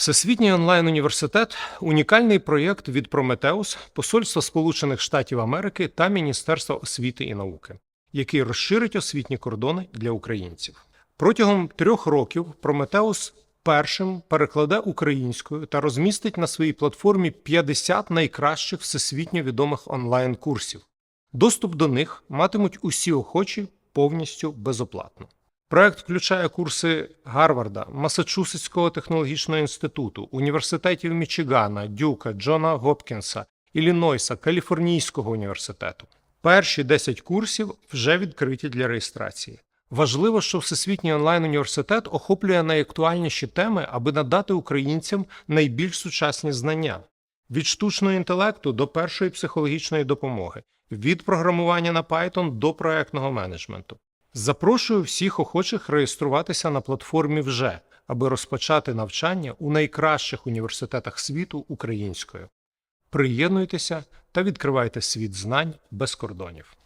Всесвітній онлайн-університет унікальний проєкт від Прометеус, Посольства Сполучених Штатів Америки та Міністерства освіти і науки, який розширить освітні кордони для українців. Протягом трьох років Прометеус першим перекладе українською та розмістить на своїй платформі 50 найкращих всесвітньо відомих онлайн-курсів. Доступ до них матимуть усі охочі повністю безоплатно. Проект включає курси Гарварда, Масачусетського технологічного інституту, університетів Мічигана, Дюка, Джона Гопкінса, Іллінойса, Каліфорнійського університету. Перші 10 курсів вже відкриті для реєстрації. Важливо, що Всесвітній онлайн-університет охоплює найактуальніші теми, аби надати українцям найбільш сучасні знання від штучного інтелекту до першої психологічної допомоги, від програмування на Python до проектного менеджменту. Запрошую всіх охочих реєструватися на платформі вже, аби розпочати навчання у найкращих університетах світу українською. Приєднуйтеся та відкривайте світ знань без кордонів.